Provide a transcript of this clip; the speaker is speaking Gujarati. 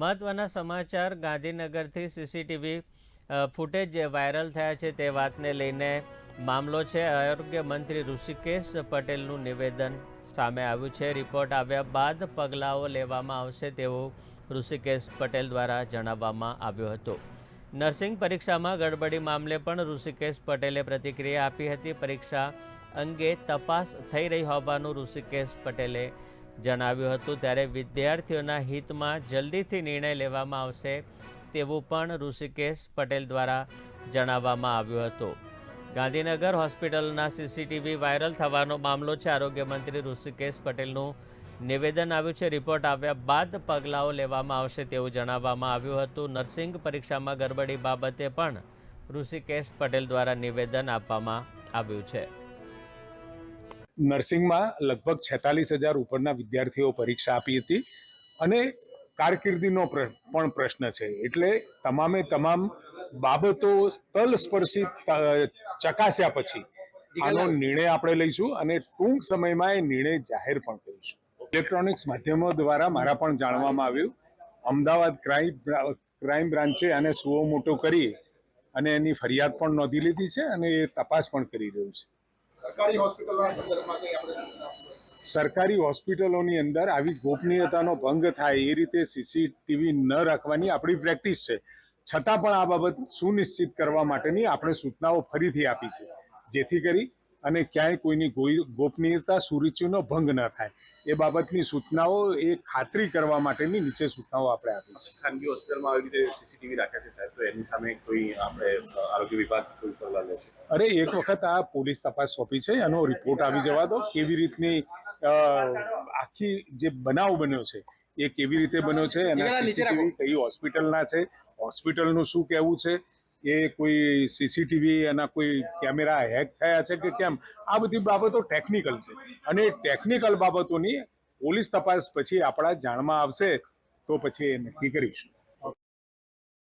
મહત્વના સમાચાર ગાંધીનગરથી સીસીટીવી ફૂટેજ જે વાયરલ થયા છે તે વાતને લઈને મામલો છે. આરોગ્ય મંત્રી ઋષિકેશ પટેલનું નિવેદન સામે આવ્યું છે. રિપોર્ટ આવ્યા બાદ પગલાઓ લેવામાં આવશે તેવું ઋષિકેશ પટેલ દ્વારા જણાવવામાં આવ્યું હતું. નર્સિંગ પરીક્ષામાં ગડબડી મામલે પણ ઋષિકેશ પટેલે પ્રતિક્રિયા આપી હતી. પરીક્ષા અંગે તપાસ થઈ રહી હોવાનું ઋષિકેશ પટેલે જણાવ્યું હતું ત્યારે વિદ્યાર્થીઓના હિતમાં જલ્દીથી નિર્ણય લેવામાં આવશે તેવું પણ ઋષિકેશ પટેલ દ્વારા જણાવવામાં આવ્યું હતું. ગાંધીનગર હોસ્પિટલના સીસીટીવી વાયરલ થવાનો મામલો છે. આરોગ્ય મંત્રી ઋષિકેશ પટેલનું નિવેદન આવ્યું છે. રિપોર્ટ આવ્યા બાદ પગલાઓ લેવામાં આવશે તેવું જણાવવામાં આવ્યું હતું. નર્સિંગ પરીક્ષામાં ગરબડી બાબતે પણ ઋષિકેશ પટેલ દ્વારા નિવેદન આપવામાં આવ્યું છે. નર્સિંગમાં લગભગ છેતાલીસ હજાર ઉપરના વિદ્યાર્થીઓ પરીક્ષા આપી હતી અને કારકિર્દીનો પણ પ્રશ્ન છે. એટલે તમામે તમામ બાબતો તલસ્પર્શી ચકાસ્યા પછી આનો નિર્ણય આપણે લઈશું અને ટૂંક સમયમાં એ નિર્ણય જાહેર પણ કરીશું. ઇલેક્ટ્રોનિક્સ માધ્યમો દ્વારા મારા પણ જાણવામાં આવ્યું. અમદાવાદ ક્રાઇમ ક્રાઇમ બ્રાન્ચે આને સુઓ મોટો કરી અને એની ફરિયાદ પણ નોંધી લીધી છે અને એ તપાસ પણ કરી રહ્યું છે. સરકારી હોસ્પિટલના અંદર આવી ગોપનીયતાનો ભંગ થાય એ રીતે સીસીટીવી ન રાખવાની આપણી પ્રેક્ટિસ છે. છતાં પણ આ બાબત સુનિશ્ચિત કરવા માટેની આપણે સૂચનાઓ ફરીથી આપી છે. જેથી કરી અને ક્યાંય કોઈની ગોપનીયતા સુરુચિનો ભંગ ન થાય. એ બાબતની સૂચનાઓ એ ખાતરી કરવા માટેની નીચે સૂચનાઓ આપણે આપી છે. ખાનગી હોસ્પિટલમાં આવી રીતે સીસીટીવી રાખ્યા છે સાહેબ તો એની સામે કોઈ આપણે આરોગ્ય વિભાગ કોઈ પગલા લેશે અરે એક વખત આ પોલીસ તપાસ સોંપી છે એનો રિપોર્ટ આવી જવા દો કેવી રીતની આખી જે બનાવ બન્યો છે એ કેવી રીતે બન્યો છે એના સીસીટીવી કઈ હોસ્પિટલના છે હોસ્પિટલનું શું કહેવું છે એ કોઈ સીસીટીવી એના કોઈ કેમેરા હેક થયા છે કે કેમ? આ બધી બાબતો ટેકનિકલ છે. અને ટેકનિકલ બાબતોની પોલીસ તપાસ પછી આપણા જાણમાં આવશે તો પછી એ નક્કી કરીશું.